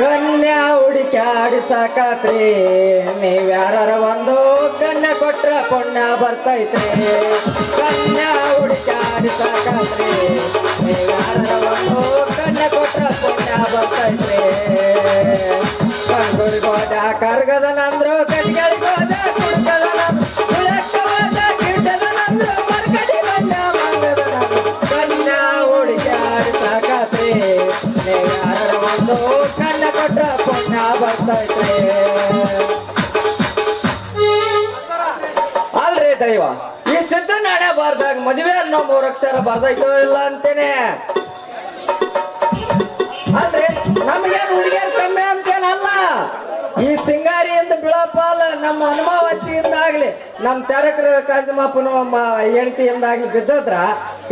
ಕನ್ಯಾ ಹುಡುಕ್ಯಾಡಿ ಸಾಕಾತ್ರಿ. ನೀವ್ಯಾರ ಒಂದು ಕನ್ಯಾ ಕೊಟ್ರ ಪುಣ್ಯ ಬರ್ತೈತ್ರಿ. ಕನ್ಯಾ ಹುಡುಕ್ಯಾಡಿ ಸಾಕಾತ್ರಿ. ನೀವ್ಯಾರ ಒಂದು ಕನ್ಯಾ ಕೊಟ್ರ ಪುಣ್ಯ ಬರ್ತೈತ್ರಿ. ಕರ್ಗದ ನಂದ್ರು ಕಟ್ಗಳಿಗೋದ ಕುಡ್ಕದನಂದ್ರು ಅಲ್ರಿ ದೈವ, ಈ ಸಿದ್ಧ ನಾಣ್ಯ ಬಾರ್ದಾಗ ಮದುವೆ ಅನ್ನೋ ಮೂರ್ ಅಕ್ಷರ ಇಲ್ಲ ಅಂತೇನೆ. ಅಲ್ರಿ, ನಮ್ಗೇನ್ ಹುಡುಗಿಯರ್ ಕಮ್ಮಿ ಅಂತೇನಲ್ಲ. ಈ ಸಿಂಗಾರಿಯಿಂದ ಬಿಳಪಾಲ ನಮ್ಮ ಹನುಮಾವತಿಯಿಂದ ಆಗ್ಲಿ ನಮ್ಮ ತೆರಕರ ಹೆಂಡತಿಯಿಂದ ಆಗ್ಲಿ ಬಿದ್ದದ್ರ,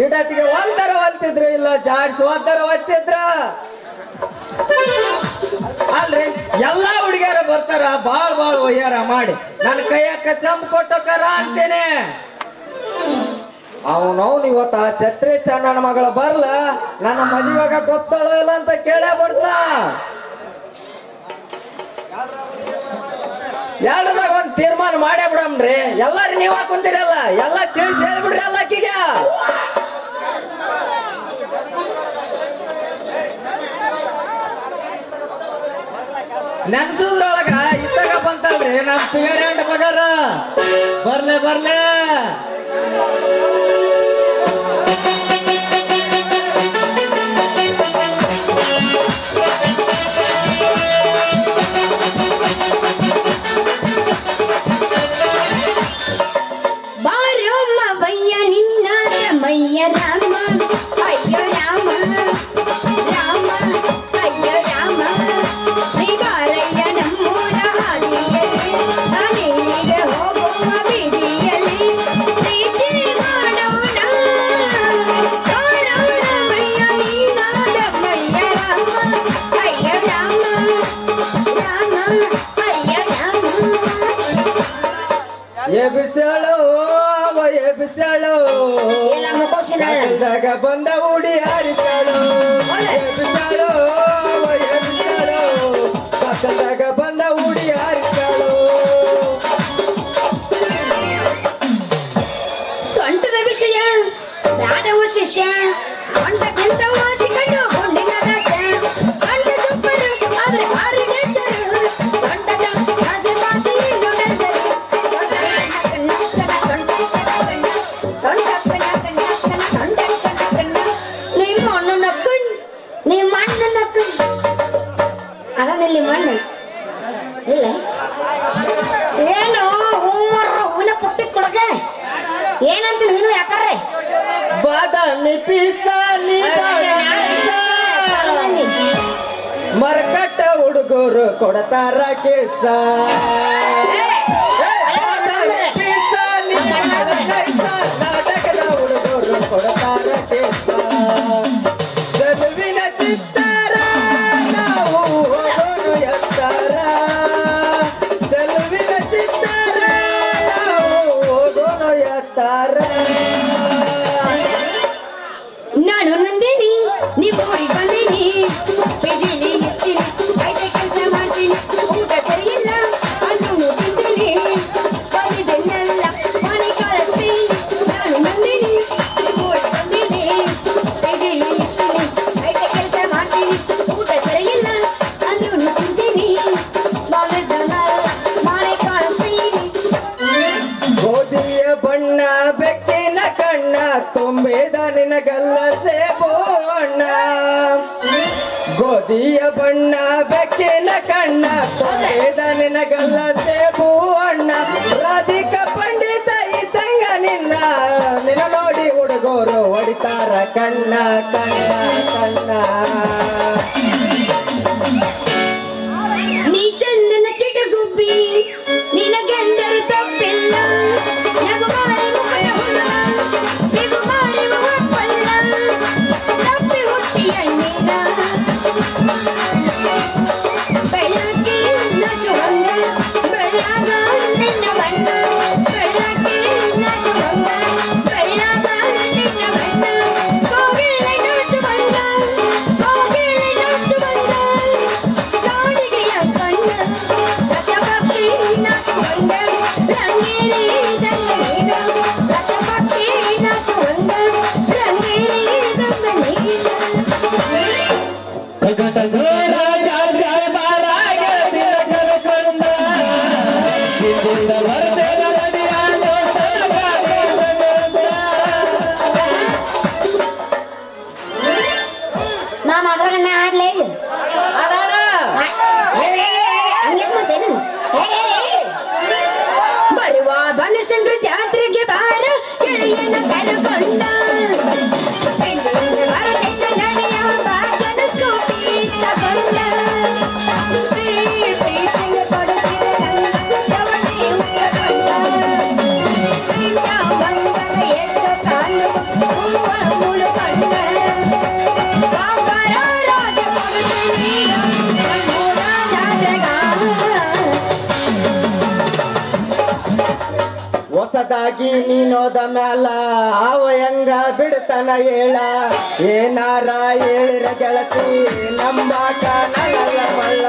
ಇಡತಿಗೆ ಒಂದರ ಒಲ್ತಿದ್ರು ಇಲ್ಲ, ಜಾಡ್ಸಿ ಒಂದರ ಒತ್ತಿದ್ರ. ಅಲ್ರಿ? ಎಲ್ಲಾ ಹುಡುಗಿಯರ ಬರ್ತಾರ, ಬಾಳ್ ಬಾಳ್ ಒಯ್ಯಾರ ಮಾಡಿ. ನನ್ನ ಕೈಯಕ್ಕ ಚಂಪ್ ಕೊಟ್ಟೋಕರ ಅಂತೇನೆ. ಅವನವ್ನು ಇವತ್ತ ಛತ್ರಿ ಚಂದನ ಮಗಳ ಬರ್ಲ, ನನ್ನ ಮದುವೆಗ ಗೊತ್ತಾಳೋ ಇಲ್ಲ ಅಂತ ಕೇಳೇ ಬಿಡ್ತ ಎರಡದಾಗ ಒಂದ್ ತೀರ್ಮಾನ ಮಾಡೇ ಬಿಡಮ್ರಿ. ಎಲ್ಲಾರು ನೀವ ಕುಂತಿರಲ್ಲ, ಎಲ್ಲ ತಿಳಿಸಿ ಹೇಳ್ಬಿಡ್ರಿ ಎಲ್ಲ ನೆನ್ಸುದ್ರೊಳಗ ಇತ್ತಾಗ ಬಂತಲ್ರಿ ನಮ್ ಫಿಗರ್ ಎಂಡ್ ಮಗರ. ಬರ್ಲೆ ಬರ್ಲೆ. ಎ ಬಿಸಾಳು ಅವ ಎ ಬಿಸಾಳು ಎಲ್ಲ ಮುಖೋಶಿನಾಳ ಕಲ್ದಾಗ ಬಂದ ಉಡಿ ಹಾರಿಸಾಳು ಎ ಬಾದಾಮಿ ಪೀಸಾಲಿ ಮರಕಟ್ಟ ಹುಡುಗರು ಕೊಡತಾರ ಕೇಸ. ಗೋಧಿಯ ಬಣ್ಣ, ಬೆಕ್ಕಿನ ಕಣ್ಣ ನಿನಗಲ್ಲ ಸೇಬು ಅಣ್ಣ ರಾಧಿಕ ಪಂಡಿತ ಇದ್ದಂಗ ನಿನ್ನ ನಿನ ನೋಡಿ ಹುಡುಗರು ಹೊಡಿತಾರ ಕಣ್ಣ ಕಣ್ಣ ಕಣ್ಣ. ಹೊಸದಾಗಿ ನೀನೋದ ಮ್ಯಾಲ ಅವ ಹೆಂಗ ಬಿಡ್ತನ ಹೇಳ. ಏನಾರ ಹೇಳಿರ ಗೆಳತಿ ನಂಬಾಕ ನಗಲ್ಲ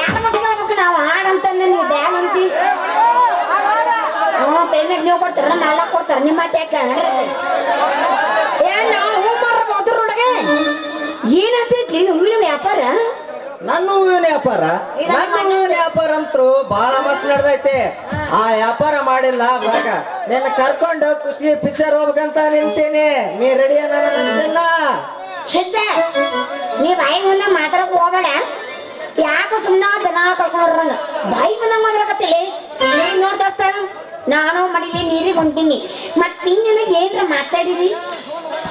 ಯಾರ ಮಕ್ಕಳು ನಾವು? ಹಾಡಂತ ನೀವು ಬ್ಯಾನ್ ಅಂತಿ? ಹ್ಞೂ ಪೇಮೆಂಟ್ ನೀವು ಕೊಡ್ತಾರ ನಮ್ಮ ಎಲ್ಲ ಕೊಡ್ತಾರ. ನಿಮ್ಮ ಮಾತು ಯಾಕೆ ಏನ್ ನಾವು ಹೂ ಮಾಡ್ರ ಏನು ಏನಂತೈತ್ಲಿ ಹೂವಿನ ವ್ಯಾಪಾರ? ನನ್ನ ಹೂವಿನ ವ್ಯಾಪಾರ. ನನ್ನ ಹೂವಿನ ವ್ಯಾಪಾರ ಅಂತೂ ಬಹಳ ಮಸ್ತ್ ನಡೆದೈತೆ. ಆ ವ್ಯಾಪಾರ ಮಾಡಿಲ್ಲ ಬಾಗ ನಿನ್ನ ಕರ್ಕೊಂಡು ಖುಷಿ ಪಿಕ್ಚರ್ ಹೋಗ್ಬೇಕಂತ ನಿಂತೀನಿ. ನೀ ರೆಡಿ ನನ್ನ ಸಿದ್ಧ ನೀ ಬಾಯಿ ಮುಂದೆ ಮಾತಾಡಕ್ ಹೋಗ್ಬೇಡ. ಯಾಕ ಸುಮ್ಮನ ದನ ಕಳ್ಕೊಂಡ್ರಂಗ ಬಾಯಿ ಬಂದ ನೋಡ್ ದೋಸ್ತ, ನಾನು ಮಡಿಲಿ ನೀರಿಗೆ ಹೊಂಟೀನಿ. ಮತ್ ನೀ ನನಗೆ ಏನ್ರ ಮಾತಾಡಿರಿ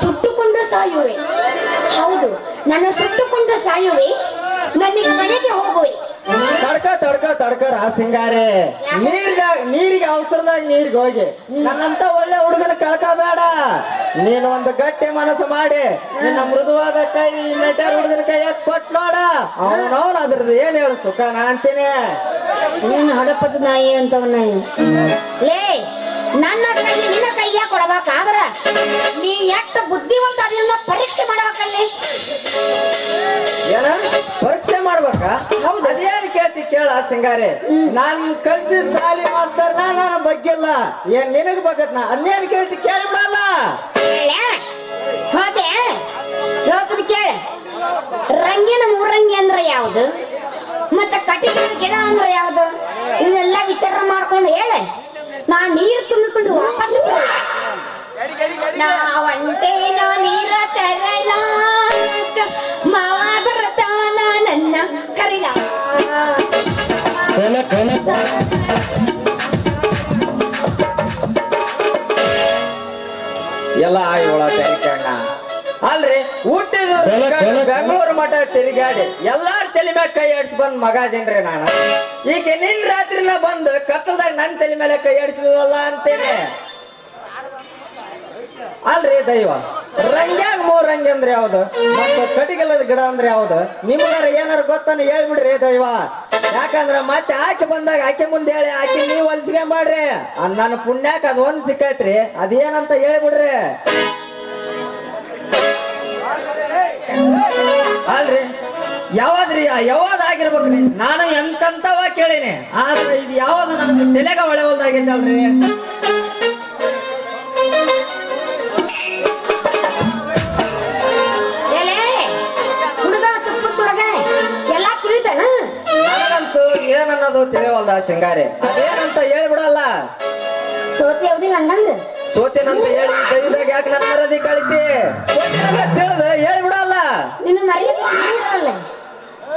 ಸುಟ್ಟುಕೊಂಡು ಸಾಯುವೆ. ಹೌದು ನಾನು ಸುಟ್ಟುಕೊಂಡು ಸಾಯುವೆ. ನನಗೆ ಮನೆಗೆ ತಡ್ಕ ತಡ್ಕ ತಡ್ಕರ ಸಿಂಗಾರೆ ನೀರ್ಗ, ನೀರಿಗೆ ಅವಸರದಾಗ ನೀರ್ಗೆ ಹೋಗಿ. ನನ್ನಂತ ಒಳ್ಳೆ ಹುಡುಗನ ಕಳ್ಕೋಬೇಡ. ನೀನು ಒಂದು ಗಟ್ಟಿ ಮನಸ್ಸು ಮಾಡಿ. ನಿನ್ನ ಮೃದುವಾದ ಕೈ ನೆಟ್ಟಾರ ಹುಡುಗನ ಕೈಯಾಗ ಕೊಟ್ ನೋಡ. ಅವನವನ್ ಅದ್ರದ್ದು ಏನ್ ಹೇಳು ಸುಖ? ನಾ ಅಂತೀನಿ. ನೀನು ಹಡಪದ ನಾಯಿ ಅಂತವನ ನಾಯಿ ನಿನ್ನ ಕೈಯ ಕೊಡಬೇಕಾದ್ರ ನೀ ಎಷ್ಟ ಬುದ್ಧಿವಂತ ಅದನ್ನ ಪರೀಕ್ಷೆ ಮಾಡ್ಬೇಕಲ್ಲಿ? ಏನ? ಪರೀಕ್ಷೆ ಮಾಡ್ಬೇಕ? ಹೌದು. ಅದೇನ್ ಕೇಳ್ತಿ ಕೇಳ ಸಿಂಗಾರೆ. ನಾನು ಕಲ್ಸಿದ ಸಾಲಿ ಮಾಸ್ತರ್ ನಾನು ಬಗ್ಗಿಲ್ಲ. ಏನ್ ನಿನಗ್ ಬಗ್ಗತ್ನ? ಅದೇನ್ ಕೇಳ್ತಿ ಕೇಳಿ ಬಿಡಲ್ಲ. ಹೋದೆ? ಹೇಳ್ತದ ಕೇಳ. ರಂಗಿನ ಮೂರಂಗಿ ಅಂದ್ರ ಯಾವ್ದು? ಮತ್ತೆ ಕಟ್ಟಿಗೆ ಗಿಡ ಅಂದ್ರೆ ಯಾವ್ದು? ಇದೆಲ್ಲ ವಿಚಾರ ಮಾಡ್ಕೊಂಡು ಹೇಳ. ನಾ ನೀರು ತುಂಬಿಕೊಂಡು ವಾಪಸ್ ಬರುವೆ. ನಾ ನೀರ ತರಲ. ಮಾವ ಬರ್ತಾನ ನನ್ನ ಕರಿಲ. ಎಲ್ಲ ಅಲ್ರಿ ಹುಟ್ಟಿದ ಬೆಂಗಳೂರು ಮಠ ತಿರುಗಾಡಿ ಎಲ್ಲಾರ ತಲೆ ಮ್ಯಾಗ ಕೈ ಆಡಿಸಿ ಬಂದ್ ಮಗ ಅದೇನ್ರಿ ನಾನು? ಈಗ ನಿನ್ ರಾತ್ರಿನ ಬಂದು ಕತ್ತಲ್ದಾಗ ನನ್ ತಲೆ ಮೇಲೆ ಕೈ ಆಡಿಸಿದಲ್ಲ ಅಂತೇನೆ. ಅಲ್ರಿ ದೈವ ರಂಗ್ಯಾಗ ಮೂರ್ ರಂಗಿ ಅಂದ್ರೆ ಯಾವ್ದು? ಮತ್ತೆ ಕಟಿಗಲದ ಗಿಡ ಅಂದ್ರೆ ಯಾವ್ದು? ನಿಮ್ಗಾರ ಏನಾರ ಗೊತ್ತಾನ ಹೇಳ್ಬಿಡ್ರಿ ದೈವ. ಯಾಕಂದ್ರ ಮತ್ತೆ ಆಕೆ ಬಂದಾಗ ಆಕೆ ಮುಂದೆ ಹೇಳಿ ಆಕೆ ನೀವ್ ಹೊಲ್ಸಿಗೆ ಮಾಡ್ರಿ. ನನ್ನ ಪುಣ್ಯಾಕ ಅದ್ ಒಂದ್ ಸಿಕ್ಕೈತ್ರಿ. ಅದೇನಂತ ಹೇಳ್ಬಿಡ್ರಿ. ಅಲ್ರಿ? ಯಾವಾದ್ರಿ ಯಾವಾದ ಆಗಿರ್ಬೇಕ್ರಿ? ನಾನು ಎಂತಂತವ ಕೇಳೀನಿ. ಆದ್ರೆ ಇದು ಯಾವಾಗ ನನಗೆ ತಲೆಗ ಒಳ್ಳೆ ಹೊಲ್ದಾಗೈತೆ ಅಲ್ರಿ ಎಲೆ ಹುಡುಗ ತುಪ್ಪದೊಳಗ ಎಲ್ಲ ತಿಳಿತಾನ ನನಗಂತೂ ಏನನ್ನೋದು ತಿಳಿವಲ್ದ ಸಿಂಗಾರಿ? ಅದೇನಂತ ಹೇಳ್ಬಿಡಲ್ಲ. ಸೋತಿ ಯಾವ್ದಿಲ್ಲ ಹಂಗಂದ್ರೆ? ಸೋತೇನಂತ ಹೇಳಿ ಕೈದಾಗ ಯಾಕೆ ನನ್ನ ಮರದಿ ಕಳಿತಿ ಸೋತೇನಂತ ಹೇಳಿ ಬಿಡಲ್ಲ. ನಿನ್ನ ಮರ್ಯಾದೆ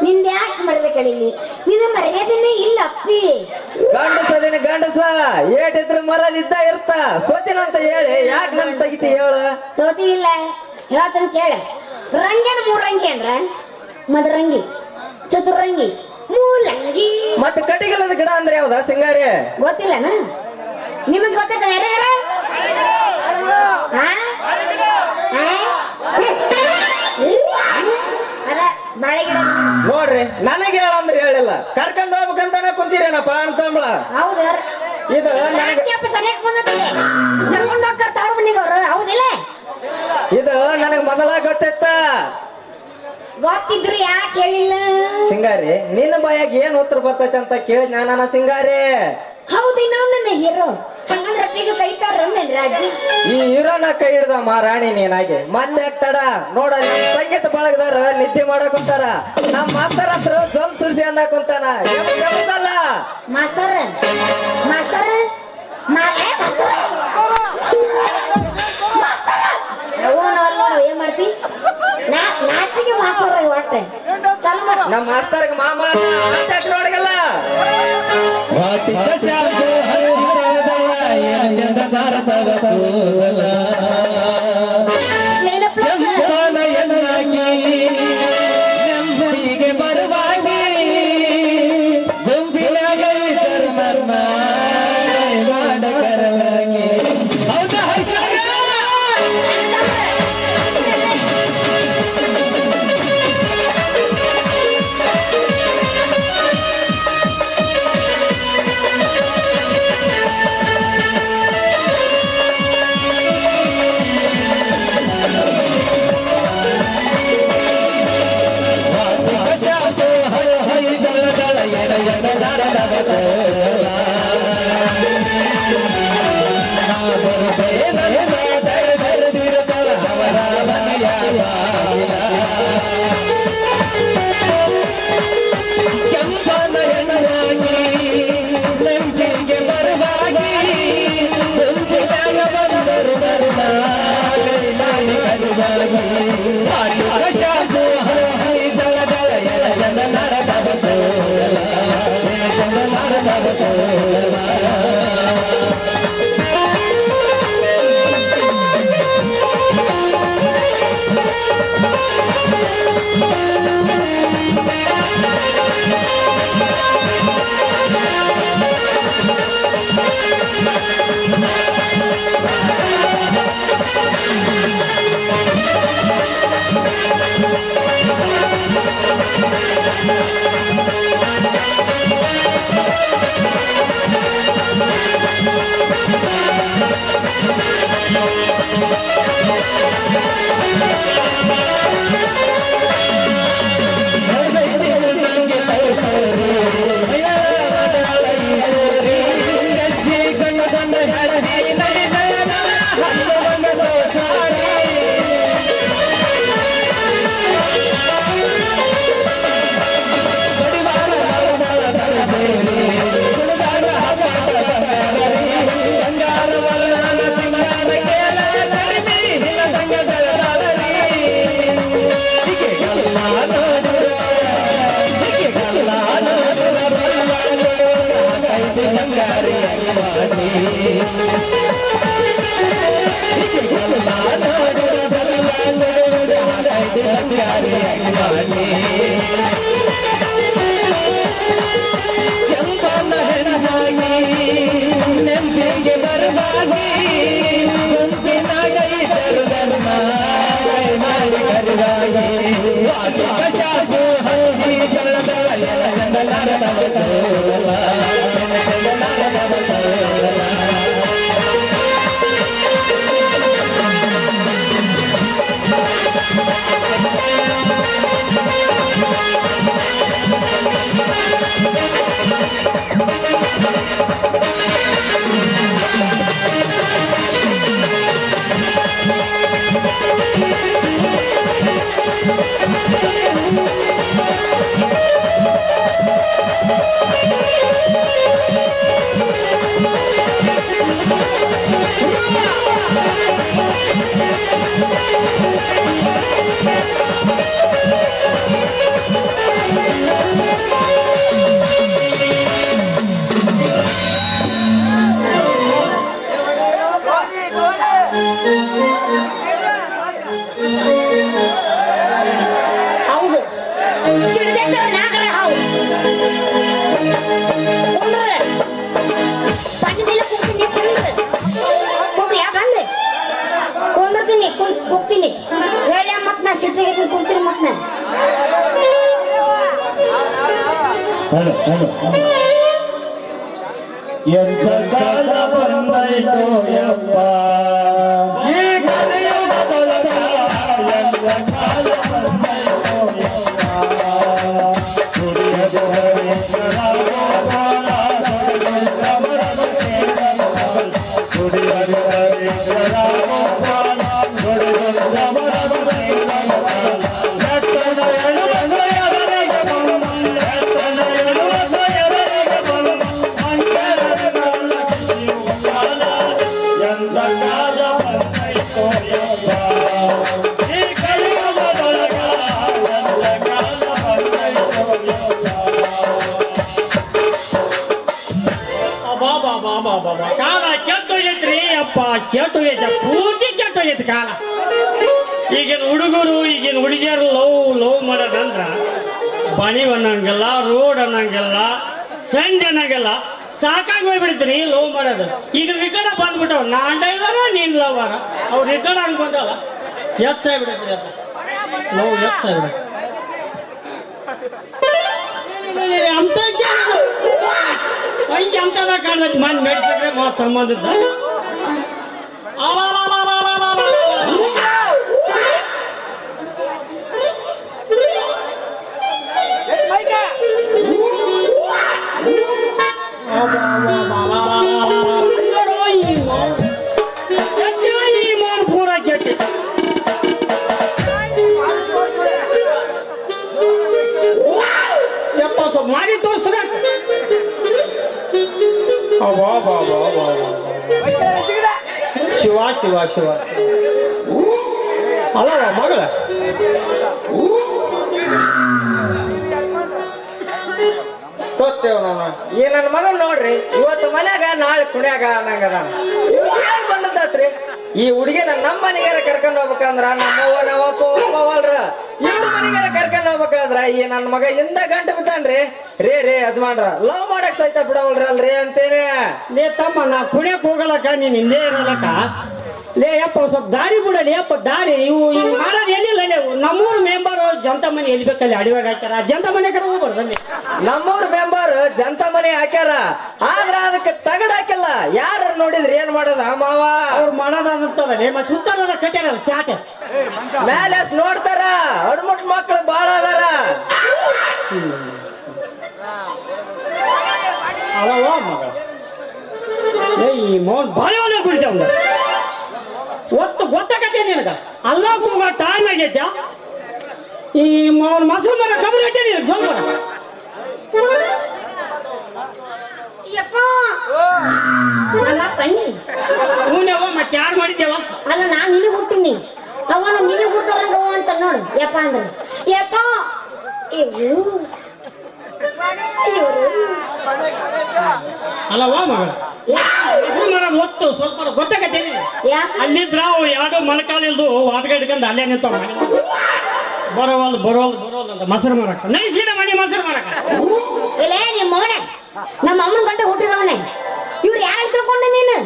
ನಿಂದ ಯಾಕೆ ಮರದಿ ಕಳೀಲಿ ನಿನ್ನ ಮರ್ಯಾದೆನೇ ಇಲ್ಲ ಅಪ್ಪಿ. ಗಂಡಸ ನಿನ್ನ ಗಂಡಸ ಏಟಿದ್ರ ಮರದಿದ್ದ ಇರ್ತ. ಸೋತೇನಂತ ಹೇಳಿ ಯಾಕೆ ನನ್ ತೆಗಿತಿ ಹೇಳು? ಸೋತಿ ಇಲ್ಲ. ಹೇಳ್ತಾನೆ ಕೇಳ. ರಂಗೇನ ಮೂರಂಗಿ ಅಂದ್ರ? ಮದರಂಗಿ ಚತುರಂಗಿ ಮೂಲಂಗಿ. ಮತ್ತೆ ಕಟಿಗಲದ ಗಿಡ ಅಂದ್ರೆ ಯಾವ್ದ ಸಿಂಗಾರಿ? ಗೊತ್ತಿಲ್ಲನ? ನಿಮಗ್ ಗೊತ್ತೈತ ಯಾರ್ಯಾರ? ನೋಡ್ರಿ ನನಗೆ ಹೇಳಂದ್ರೆ ಹೇಳಿಲ್ಲ. ಕರ್ಕೊಂಡ್ ಹೋಗ್ಬೇಕಂತಾನೆ ಕುಂತೀರೇನಪ್ಪ ಅಣ್ತಂಬಳ ಹೌದು? ಇದು ಇದು ನನಗ್ ಮೊದಲ ಗೊತ್ತಿತ್ತ. ಗೊತ್ತಿದ್ರು ಯಾಕೆ ಹೇಳಿಲ್ಲ? ಸಿಂಗಾರಿ ನಿನ್ನ ಬಾಯಾಗ ಏನ್ ಉತ್ತರ ಬರ್ತೈತೆ ಅಂತ ಕೇಳಿ ನಾನ ಸಿಂಗಾರಿ. ಹೌದು ನಾವು ನನ್ನ ಹೀರೋ. ಹಂಗಂದ್ರೆ ಅಪ್ಪಿಗೆ ಕೈತಾರ ರಾಜಿ. ಈ ಹೀರೋನ ಕೈ ಹಿಡ್ದ ಮಹಾರಾಣಿ ನೀನಾಗಿ. ಮೊನ್ನೆ ತಡ ನೋಡ ನಮ್ ಸಂಗೀತ ಬಳಗದಾರ ನಿದ್ದೆ ಮಾಡಕ್ ಕುಂತಾರ. ನಮ್ ಮಾಸ್ತರ್ ಹತ್ರ ಜಲ್ ಸುರ್ಸಿ ಅನ್ನಕ್ ಕುಂತಾನ. ಎಬ್ಸಲ್ಲ. ಮಾಸ್ತರ್ ಮಾಸ್ತರ್ ಏನ್ ಮಾಡ್ತಿ? ನಾ ನಾಚಿಗೆ ಮಾಸ್ತರ್ ಒಟ್ಟೆ ನಮ್ಮ ಮಾಸ್ತರ್ಗ ಮಾಮ ನೋಡಗಲ್ಲ ಕೂದಲ. ಕೆಂಪನ ಹೆಣ್ಣಾಗಿ ನೆಂಪಿಗೆ ಬರುವಾಗಿ ಗುಂಪಿನಾಗ Yeah! ಲವ್ ಮಾಡೋದಂದ್ರ ಬಣಿ ಅನ್ನಂಗಿಲ್ಲ ರೋಡ್ ಅನ್ನಂಗಿಲ್ಲ ಸಂಜೆ ಅನ್ನಂಗಿಲ್ಲ ಸಾಕಾಗಿ ಹೋಗ್ಬಿಡ್ತೀನಿ ಲವ್ ಮಾಡೋದು. ಈಗ ರಿಕಡ ಬಂದ್ಬಿಟ್ಟವ್ ನಾನ್ ಡ್ರೈವರ ನೀನ್ ಲವರ ಅವ್ರು ರಿಕಾರ್ಡ್ ಹಂಗ್ ಬಂದಲ್ಲ. ಹೆಚ್ಚಾಗ್ಬಿಡತ್ರಿ ಅಪ್ಪ ಲವ್ ಹೆಚ್ಚಾಗ್ಬಿಡ ಅಂತ ಹಂಗೆ ಅಂತದ ಕಾಣ್ಬೇಕು ಮನ್ ಮೇಡ್ಸಿದ್ರೆ ಮಾತು ಸಂಬಂಧದ ಪೂರ ಮಾಡಿ ತೋರಿಸ್ಬೇಕು ಶಿವ ಶಿವ ಶಿವ. ಅಲ್ಲ ಮಗಳ. ಗೊತ್ತೇವ್ ನಾನು ಈ ನನ್ನ ಮಗನ್ ನೋಡ್ರಿ, ಇವತ್ತು ಮನ್ಯಾಗ ನಾಳೆ ಕುಣ್ಯಾಗ ಅನ್ನಂಗದ. ಏನ್ ಈ ಹುಡುಗಿನ ನಮ್ಮ ಮನೆಗಾರ ಕರ್ಕೊಂಡ್ ಹೋಗ್ಬೇಕಂದ್ರ ನಮ್ಮವ್ವ ನಮ್ಮಪ್ಪ ಒಪ್ಪವಲ್ರ ಇವ್ರ ಮನೆಗಾರ ಕರ್ಕೊಂಡ್ ಹೋಗ್ಬೇಕಂದ್ರ ಈ ನನ್ನ ಮಗ ಇಂದ ಗಂಟು ಬಿದ್ದಾನ್ರಿ. ರೇ ರೇ, ಯಜಮಾನ್ರ ಲವ್ ಮಾಡಕ್ ಸಹಿತ ಬಿಡವಲ್ರಿ ಅಲ್ರಿ ಅಂತೇನೆ. ನೀ ತಮ್ಮ, ನಾ ಕುಣಿಯಕ್ ಹೋಗಲಕ್ಕ, ನೀನ್ ಹಿಂದೆ ಇರಲಕ್ಕ. ಲೇ ಯಪ್ಪ ಸ್ವಲ್ಪ ದಾರಿ ಬಿಡಲಿ ಯಪ್ಪ ದಾರಿ. ಇವು ಇವು ಮಾಡೋದು ಏನಿಲ್ಲ ನೀವು ನಮ್ಮೂರು ಮೆಂಬರ್ ಜಂತ ಮನೆ ಎಲ್ಲಿ ಬೇಕಲ್ಲಿ ಅಡಿವಾಗ ಹಾಕ್ಯಾರ? ಜಂತ ಮನೆ ಕಡೆ ಹೋಗ್ಬಾರ್ದು ಅಲ್ಲಿ. ನಮ್ಮೂರ್ ಮೆಂಬರ್ ಜಂತ ಮನೆ ಹಾಕ್ಯಾರ. ಆದ್ರ ಅದಕ್ಕೆ ತಗಡ್ ಹಾಕಿಲ್ಲ. ಯಾರ ನೋಡಿದ್ರಿ ಏನ್ ಮಾಡೋದ ಮಾವ? ಅವ್ರು ಮಾಡೋದಂತದಲ್ಲ ಮತ್ತೆ ಸುತ್ತಾರದ ಕಟ್ಟ್ಯಾರ ಚಾಟ. ಮೇಲೆ ನೋಡ್ತಾರ. ಅಡ್ಮುಟ್ ಮಕ್ಳು ಬಾಳ ಅದಾರ. ಅವ ಮಗ. ಏ ಈ ಮೋನ್ ಬಾಳೆ ಒಳ್ಳೆ ಕುಡಿತೇವ ಒತ್ತು ಗೊತ್ತಾಗತ್ತೆ ನಿನಗ? ಅಲ್ಲ ಕೂಗ ಟೈಮ್ ಆಗೈತ ಈ ಅವನ ಮೊಸರು ಮರ ಕಬರ್ ಐತೆ ನೀನು ನಮ್ಮ ಕಣ್ಣಿ ಹೂನವ್ವ ಮತ್ತೆ ಯಾರು ಮಾಡಿದ್ದೇವ? ಅಲ್ಲ ನಾನು ನಿನಗ್ ಹುಟ್ಟಿನಿ. ಅವನು ನಿನಗ್ ಹುಟ್ಟೋರಂಗ ಅಂತ ನೋಡು ಯಪ್ಪ ಅಂದ್ರೆ. ಯಪ್ಪ! ಇವ್ರು ಇವ್ರು ಅಲ್ಲವಾ ಮಗ ಮೊಸರು ಮರ ಒತ್ತು ಸ್ವಲ್ಪ ಗೊತ್ತಾಗತ್ತೆ ನಿನಗೆ ಯಾಕ? ಅಲ್ಲಿದ್ರ ಅವು ಎರಡು ಮೊಣಕಾಲಿಲ್ದು ವಾದ್ಗ ಹಿಡ್ಕೊಂಡು ಅಲ್ಲೇ ನಿಂತಾವ. ಮನೆ ಬರೋವಲ್ ಬರೋವಲ್ ಬರೋಲ್ ಅಂತ ಮೊಸರು ಮಾರಕ ನೈಸಿನ ಮನೆ ಮೊಸರು ಮಾರಕ ಇಲ್ಲೇ ನಿಮ್ಮ ಮಗನೇ ನಮ್ಮ ಅಮ್ಮನ ಗಂಟೆ ಹುಟ್ಟಿದವನೇ. ಇವ್ರು ಯಾರು ತಿಳ್ಕೊಂಡೆ ನೀನು?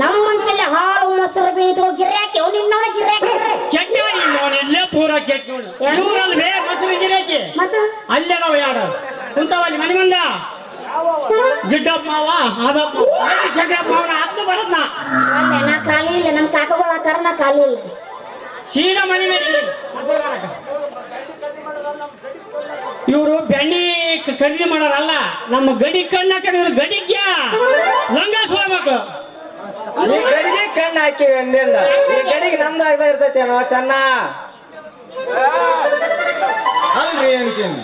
ನಮ್ಮಂತೆಲ್ಲ ಹಾಲು ಮೊಸರು ಬೀಳ್ತು ಗಿರ್ಯಾಕೆ? ನಿನ್ನವನ ಗಿರ್ಯಾಕೆ? ಕೆಟ್ಟ ಇಲ್ಲೇ ಪೂರ ಕೆಟ್ಟ ಇವ್ರಲ್ಲಿ ಮೊಸರು ಮತ್ತ? ಅಲ್ಲೇ ನಾವು ಯಾರು? ಕುಂತಾವಲ್ಲಿ ಮನೆ ಮುಂದ? ಗಿಡ್ಡಪ್ಪ ಮಾವ ಆದಪ್ಪ ಶಂಕರಪ್ಪ ಮಾವನ ಹತ್ತು ಬರದ್ನ ಅಲ್ಲೇ ನಾ ಖಾಲಿ ಇಲ್ಲ ನಮ್ಮ ಕಾಕಗಳ ಕರ್ನ ನಾ ಖಾಲಿ ಇಲ್ಲ. ಸೀದಾ ಮನೆ ಮೇಲೆ ಇವರು ಬೆಣ್ಣಿ ಖರೀದಿ ಮಾಡೋರಲ್ಲ ನಮ್ಮ ಗಡಿ ಕಣ್ಣಾಕ ಇವ್ರು ಗಡಿಗ್ಯ ಲಂಗ ಸುಳಬೇಕು ಈ ಗಡಿಗೆ ಕಣ್ಣು ಹಾಕಿವಿ ಅಂದಿಂದ ಈ ಗಡಿಗೆ ನಮ್ದು ಆಗ್ತಾ ಇರ್ತೈತಿ ಏನೋ ಚೆನ್ನ? ಅಲ್ರಿ ಅಂತೀನಿ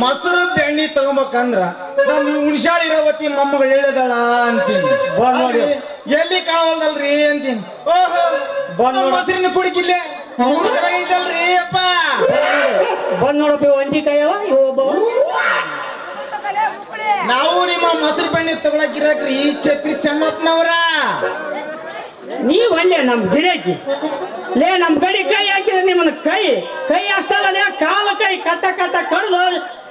ಮೊಸರು ಬೆಣ್ಣಿ ತಗೋಬೇಕಂದ್ರ ನಮ್ ಹುಣಸಾಳ ಇರೋವತ್ತಿ ಮೊಮ್ಮಗಳು ಹೇಳಿದಳ ಅಂತೀನಿ. ನೋಡಿ. ಎಲ್ಲಿ ಕಾವಲ್ದಲ್ರಿ ಅಂತೀನಿ. ಓಹೋ. ಮೊಸರಿನ ಕುಡಿಕಿಲ್ಲೇ? ಇದಲ್ರಿ ಅಪ್ಪ. ಬಂದ್ ನೋಡಪ್ಪ ಒಂಜಿ ಕೈಯವ ನಾವು ನಿಮ್ಮ ಮೊಸರು ಬೆಣ್ಣೆ ತಗೊಳಕ್ ಇರಾಕ್ರಿ ಚಕ್ರಿ ಚೆನ್ನಪ್ಪನವ್ರ. ನೀ ಒಳ್ಳೆ ನಮ್ ಗಿರಾಕಿ. ಲೇ ನಮ್ ಗಡಿ ಕೈ ಹಾಕಿದ್ರೆ ನಿಮ್ಮನ್ನ ಕೈ ಕೈ ಅಷ್ಟಲ್ಲ ಕಾಲು ಕಾಲ ಕೈ ಕಟ್ಟ ಕಟ್ಟ ಕಡ್ದು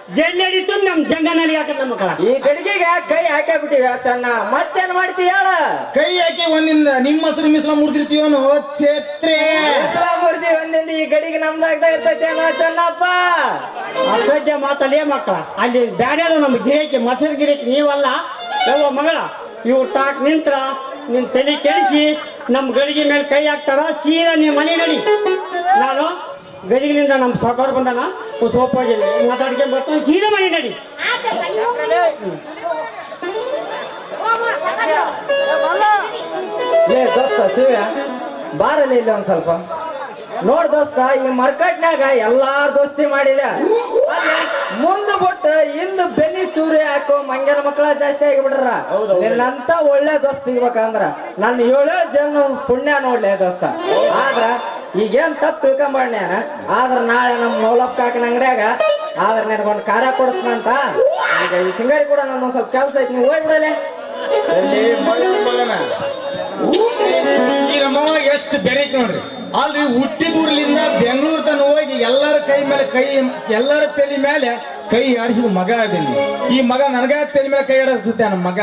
ಜಲ್ಲೆಡಿತು ನಮ್ ಜಂಗನಲ್ಲಿ ಹಾಕತ್ತ ನಮ್ಮ ಮಕ್ಕಳ. ಈ ಗಡಿಗೆಗೆ ಕೈ ಹಾಕೇ ಬಿಟ್ಟಿವ ಚೆನ್ನ ಮತ್ತೇನ್ ಮಾಡ್ತಿ ಹೇಳ? ಕೈ ಹಾಕಿ ಒಂದಿಂದ ನಿಮ್ಮ ಹಸಿರು ಮಿಸ್ಲ ಮುಡ್ದಿರ್ತೀವನು ಛೇತ್ರೆ. ಹೆಸರ ಮುರ್ದಿ ಒಂದಿಂದ ಈ ಗಡಿಗೆ ನಮ್ದಾಗ್ತಾ ಇರ್ತೈತೆ ಚೆನ್ನಪ್ಪ ಅಸಡ್ಯ ಮಾತಲ್ಲೇ ಮಕ್ಕಳ. ಅಲ್ಲಿ ಬ್ಯಾರೆ ನಮ್ಮ ಗಿರೇಕಿ ಮೊಸರು ಗಿರೇಕಿ ನೀವಲ್ಲ. ಯವ್ವ ಮಗಳ? ಇವ್ರು ತಾಕ್ ನಿಂತ್ರ ನಿನ್ ತಲೆ ಕೆಡಿಸಿ ನಮ್ ಗಡಿಗೆ ಮೇಲೆ ಕೈ ಹಾಕ್ತಾರ ಸೀದಾ ನಿಮ್ಮ ಮನೆ ನಡಿ. ನಾನು ಗಡಿಗಿನಿಂದ ನಮ್ಮ ಸಾಕಾರ ಬಂದಾನ? ಸೋಪಾಗಿಲ್ಲ. ಮಾತಾಡ್ಕೊಂಡು ಬರ್ತಾನೆ ಸೀದಾ ಮನೆ ನಡಿ. ಲೇ ದೋಸ್ತ ಶಿವ್ಯ ಬಾರಲ್ಲಿ ಇಲ್ಲ ಒಂದ್ ಸ್ವಲ್ಪ? ನೋಡ್ ದೋಸ್ತ ಈ ಮರ್ಕಟ್ನ್ಯಾಗ ಎಲ್ಲಾರ್ ದೋಸ್ತಿ ಮಾಡಿದ ಮುಂದ್ ಬಿಟ್ಟು ಇಂದ ಬೆನ್ನಿ ಚೂರಿ ಹಾಕೋ ಮಂಗ್ಯನ ಮಕ್ಕಳ ಜಾಸ್ತಿ ಆಗಿಬಿಡ್ರ. ನಿನ್ನಂತ ಒಳ್ಳೆ ದೋಸ್ತಿ ಸಿಗ್ಬೇಕಂದ್ರ ನನ್ನ ಏಳೇಳು ಜನ ಪುಣ್ಯ ನೋಡ್ಲೆ ದೋಸ್ತ. ಆದ್ರ ಈಗೇನ್ ತಪ್ಪು ತಿಳ್ಕೊಂಬಣ್ಣ ಆದ್ರ ನಾಳೆ ನಮ್ ಮೌಲಪ್ ಕಾಕನ ಅಂಗಡಿಯಾಗ ಆದ್ರ ಒಂದು ಕಾರ್ಯ ಕೊಡಿಸ್ನಂತ ಈಗ ಈ ಸಿಂಗಾರಿ ಕೂಡ ನನ್ನ ಸ್ವಲ್ಪ ಕೆಲಸ ಐತಿ ನೀವು ಹೋಗ್ಬಿಡಲೆ ಎಲ್ಲಿ ಎಷ್ಟು ಬೆರೀಕ್ ನೋಡ್ರಿ. ಅಲ್ರಿ ಹುಟ್ಟಿದೂರ್ಲಿಂದ ಬೆಂಗಳೂರು ತನ ಹೋಗಿ ಎಲ್ಲರ ಕೈ ಮೇಲೆ ಕೈ ಎಲ್ಲರ ತಲೆ ಮೇಲೆ ಕೈ ಆಡಿಸಿದ ಮಗ ಅದೀನಿ ಈ ಮಗ ನನಗ ತಲೆ ಮೇಲೆ ಕೈ ಆಡಿಸುತ್ತೆ ನಮ್ಮ ಮಗ.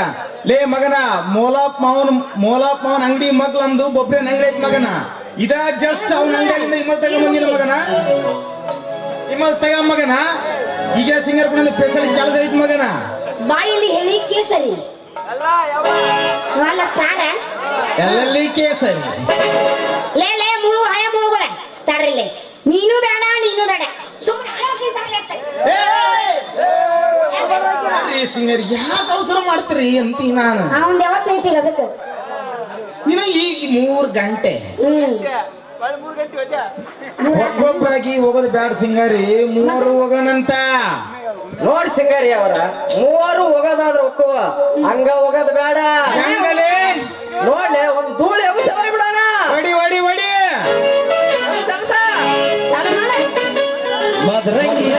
ಲೇ ಮಗನ ಮೋಲಾಪ್ ಮಾವನ್ ಮೋಲಾಪ್ ಮಾವನ್ ಅಂಗಡಿ ಮಗ್ಲಂದು ಬೊಬ್ರೆ ಅಂಗಡಿ ಐತಿ ಮಗನ. ಇದ ಜಸ್ಟ್ ಅವನ ಅಂಗಡಿಯಿಂದ ಇಮ್ಮಲ್ ಬಂದಿಲ್ಲ ಮಗನ. ಇಮ್ಮಲ್ ತಗ ಮಗನ. ಈಗ ಸಿಂಗರ್ ಕೂಡ ಸ್ಪೆಷಲ್ ಕೆಲಸ ಐತಿ ಮಗನ. ಬಾಯಿಲಿ ಹೇಳಿ ಕೇಸರಿ. ಅಲ್ಲ ಸ್ಟಾರ? ಎಲ್ಲೆಲ್ಲಿ ಕೇಸರಿ ಲೇ ಲೇ ಮೂರು ಹಳೆ ಮೂಗುಳ ತರ್ರಿಲೆ ನೀನು ಬೇಡ ನೀನು ಬೇಡ. ಸುಮ್ಮನೆ ಸಿಂಗರ್ ಯಾಕೆ ಅವಸರ ಮಾಡ್ತೀರಿ ಅಂತೀ ನಾನು? ಅವನ್ ವ್ಯವಸ್ಥೆ ಐತಿ ಅದಕ್ಕೆ. ಇನ್ನ ಈಗ ಮೂರ್ ಗಂಟೆ. ಹ್ಮ್. ಒಬ್ಬೊಬ್ಬರಾಗಿ ಹೋಗೋದು ಬ್ಯಾಡ ಸಿಂಗಾರಿ ಮೂವರು ಹೋಗೋಣಂತ ನೋಡ್ ಸಿಂಗಾರಿ ಅವರ ಮೂವರು ಹೋಗೋದಾದ್ರ ಒಕ್ಕುವ ಹಂಗ ಹೋಗೋದ್ ಬೇಡ. ಹೆಂಗಲೇ? ನೋಡ್ಲೆ ಒಂದ್ ಧೂಳಿ ಅಂಶ ಬಿಡೋಣ ಒಡಿ ಒಡಿ ಒಡಿ ಮದರಂಗಿ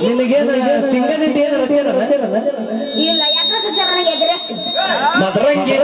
ನಿನಗೇನ ಸಿಂಗನಿಟ್ ಏನ ರಚೇನ ಇಲ್ಲ ಮದರಂಗಿ